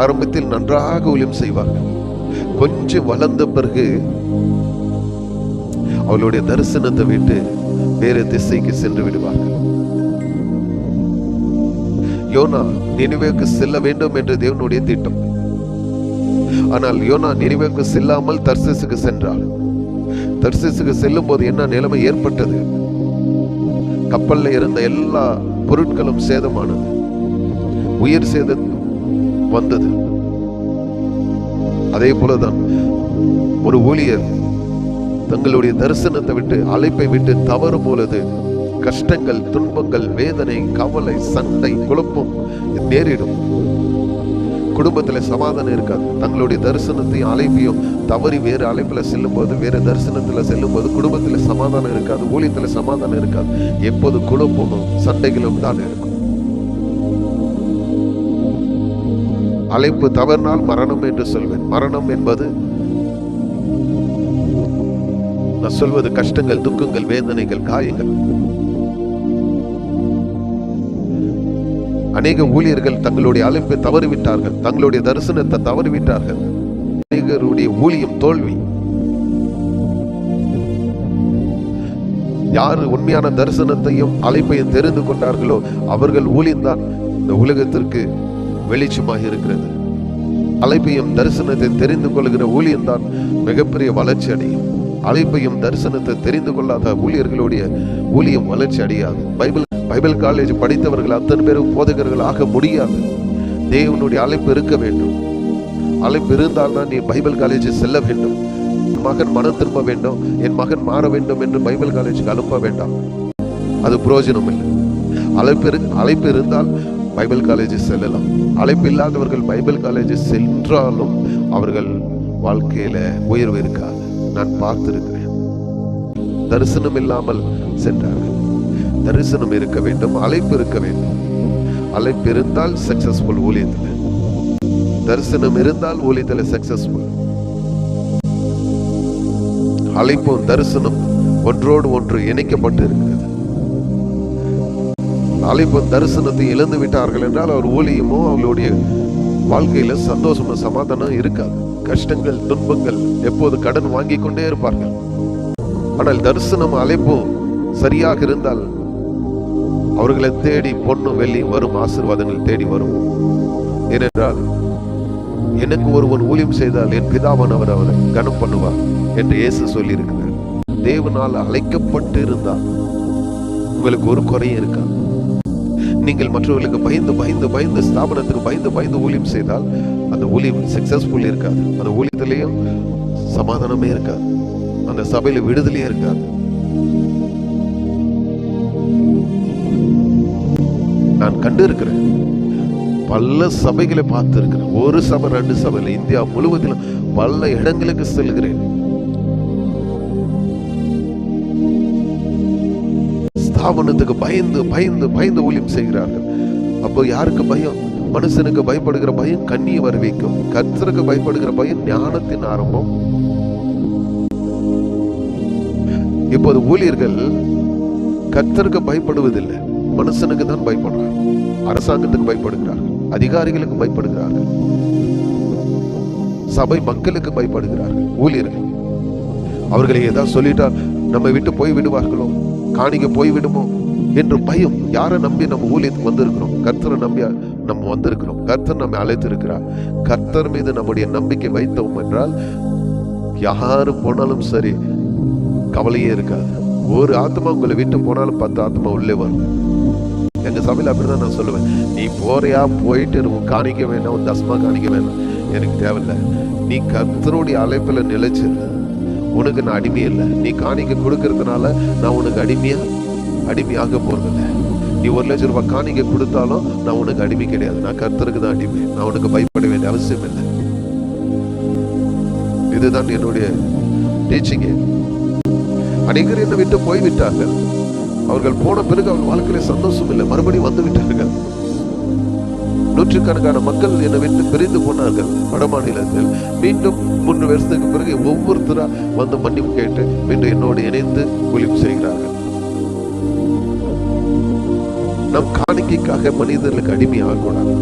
ஆரம்பத்தில் நன்றாக ஊழியம் செய்வார்கள் கொஞ்சம் வளர்ந்த பிறகு அவளுடைய தரிசனத்தை விட்டு வேறு திசைக்கு சென்று விடுவார்கள். யோனா நினைவுக்கு செல்ல வேண்டும் என்று தேவனுடைய திட்டம். ஆனால் யோனா நினைவேக்கு செல்லாமல் தர்சிசுக்கு சென்றார் தர்சிசுக்கு செல்லும் போது என்ன நிலைமை ஏற்பட்டது? கப்பல்ல இருந்த எல்லா பொருட்களும் சேதமானது. உயிர் சேதம் வந்தது. அதே போலதான் ஒரு ஊழியர் தங்களுடைய தரிசனத்தை விட்டு அழைப்பை விட்டு தவறும் பொழுது கஷ்டங்கள் துன்பங்கள் வேதனை கவலை சண்டை குழப்பம் நேரிடும். குடும்பத்துல சமாதானம் இருக்காது. தங்களுடைய தரிசனத்தையும் அழைப்பையும் தவறி வேறு அழைப்பில் செல்லும்போது வேறு தரிசனத்துல செல்லும்போது குடும்பத்தில் குடும்பத்துல சமாதானம் இருக்காது ஊழியத்துல சமாதானம் இருக்காது. எப்போது குழப்பமும் சண்டைகளும் தான் அழைப்பு தவறினால் மரணம் என்று சொல்வேன். மரணம் என்பது நான் சொல்வது கஷ்டங்கள் துக்கங்கள் வேதனைகள் காயங்கள். அநேக ஊழியர்கள் தங்களுடைய அழைப்பை தவறிவிட்டார்கள். தங்களுடைய தரிசனத்தை தவறிவிட்டார்கள். அநேகருடைய ஊழியம் தோல்வி. யார் உண்மையான தரிசனத்தையும் அழைப்பையும் தெரிந்து கொண்டார்களோ அவர்கள் ஊழியம்தான் இந்த உலகத்திற்கு வெளிச்சமாக இருக்கிறது. அழைப்பையும் தரிசனத்தை தெரிந்து கொள்கிற ஊழியம்தான் மிகப்பெரிய வளர்ச்சி அடையும். அழைப்பையும் தரிசனத்தை தெரிந்து கொள்ளாத ஊழியர்களுடைய ஊழியம் வளர்ச்சி அடையாது. பைபிள் பைபிள் காலேஜ் படித்தவர்கள் அத்தனை பேரும் போதகர்கள் ஆக முடியாது. தேவனுடைய அழைப்பு இருக்க வேண்டும். அழைப்பு இருந்தால் தான் நீ பைபிள் காலேஜ் செல்ல வேண்டும். என் மகன் மனம் திரும்ப வேண்டும். என் மகன் மாற வேண்டும் என்று பைபிள் காலேஜுக்கு அனுப்ப வேண்டாம். அது பிரயோஜனம் இல்லை அழைப்பு அழைப்பு இருந்தால் பைபிள் காலேஜ் செல்லலாம். அழைப்பு இல்லாதவர்கள் பைபிள் காலேஜ் சென்றாலும் அவர்கள் வாழ்க்கையில உயர்வு இருக்காது. நான் பார்த்துருக்கிறேன். தரிசனம் இல்லாமல் சென்றார்கள். தரிசனம் இருக்க வேண்டும் அழைப்பு இருக்க வேண்டும். அழைப்பு இருந்தால் சக்சஸ்ஃபுல் ஊழியத்தில். தரிசனம் இருந்தால் ஊழியத்தில் சக்சஸ்ஃபுல் அழைப்பும் தரிசனம் ஒன்றோடு ஒன்று இணைக்கப்பட்டு இருக்கு அழைப்பு தரிசனத்தை இழந்து விட்டார்கள் என்றால் அவர் ஊழியமோ அவர்களுடைய வாழ்க்கையில சந்தோஷமும் சமாதானம் இருக்காது. கஷ்டங்கள் துன்பங்கள் எப்போது கடன் வாங்கி கொண்டே இருப்பார்கள். ஆனால் தரிசனம் அழைப்பும் சரியாக இருந்தால் அவர்களை தேடி பொண்ணு வெள்ளி வரும் ஆசீர்வாதங்கள் தேடி வரும். ஏனென்றால் எனக்கு ஒருவன் ஊழியம் செய்தால் என் பிதாவானவர் அவரை கனம் பண்ணுவார் என்று இயேசு சொல்லியிருக்கிறார். தேவனால் அழைக்கப்பட்டு இருந்தால் உங்களுக்கு ஒரு குறையும் இருக்கா நீங்கள் மற்றவர்களுக்கு பயந்து பயந்து பயந்து ஸ்தாபனத்துக்கு பயந்து பயந்து ஊழியம் செய்தால் அந்த ஊழியம் சக்சஸ்ஃபுல் இருக்காது. அந்த ஊழியத்திலையும் சமாதானமே இருக்காது. அந்த சபையில விடுதலையே இருக்காது. நான் கண்டு இருக்கிறேன் பல சபைகளை பார்த்து இருக்கிறேன் ஒரு சபை ரெண்டு சபையில் இந்தியா முழுவதிலும் பல இடங்களுக்கு செல்கிறேன். ஸ்தாபனத்துக்கு பயந்து பயந்து பயந்து ஊழியம் செய்கிறார்கள். அப்போ யாருக்கு பயம்? மனுஷனுக்கு பயப்படுகிற பயம் கண்ணியை வர வைக்கும் கர்த்தருக்கு பயப்படுகிற பயம் ஞானத்தின் ஆரம்பம். இப்போது ஊழியர்கள் கர்த்தருக்கு பயப்படுவதில்லை. மனுஷனுக்கு தான் பயப்படுறாங்க. அரசாங்கத்துக்கு பயப்படுகிறார்கள். அதிகாரிகளுக்கு பயப்படுகிறார்கள். சபை மக்களுக்கு பயப்படுகிறார்கள். ஊழியர்கள். அவர்களை ஏதாவது சொல்லிட்டா நம்ம விட்டு போய் விடுவார்களோ? காணிக்க போய் விடுமோ என்று பயம். யாரை நம்பி நம்ம ஊழியத்துக்கு வந்திருக்கிறோம்? கர்த்தரை நம்பி நம்ம வந்திருக்கிறோம். கர்த்தர் நம்ம அழைத்திருக்கிறார். கர்த்தர் மீது நம்முடைய நம்பிக்கை வைத்தோம் என்றால் யாரு போனாலும் சரி கவலையே இருக்காது. ஒரு ஆத்மா உங்களை விட்டு போனாலும் பத்து ஆத்மா உள்ளே வரும். எங்க சபையில் அப்படிதான் நான் சொல்லுவேன். நீ போறியா போயிட்டு உன் காணிக்க வேணாம் உன் தஸ்மா காணிக்க வேணாம். எனக்கு தேவையில்லை. நீ கர்த்தருடைய அழைப்புல நிலைச்சு உனக்கு நான் அடிமையே இல்லை. நீ காணிக்க கொடுக்கறதுனால நான் உனக்கு அடிமையா? அடிமையாக போறதில்லை. நீ ஒரு லட்சம் ரூபாய் காணிக்க கொடுத்தாலும் நான் உனக்கு அடிமை கிடையாது. நான் கர்த்தருக்கு தான் அடிமை. நான் உனக்கு பயப்பட வேண்டிய அவசியம் இல்லை. இதுதான் என்னுடைய டீச்சிங்கு அநேகர் என்னை விட்டு போய்விட்டார்கள். அவர்கள் போன பிறகு அவர்கள் வாழ்க்கையில சந்தோஷம் இல்லை. மறுபடியும் வந்து விட்டார்கள். நூற்றுக்கணக்கான மக்கள் என்னை விட்டு பிரிந்து போனார்கள். வட மாநிலத்தில் மீண்டும் மூன்று வருஷத்துக்கு பிறகு ஒவ்வொருத்தரா வந்து மன்னிப்பு கேட்டு மீண்டும் என்னோடு இணைந்து ஒழிப்பு செய்கிறார்கள். நம் காணிக்கைக்காக மனிதர்களுக்கு அடிமையாக கூடாது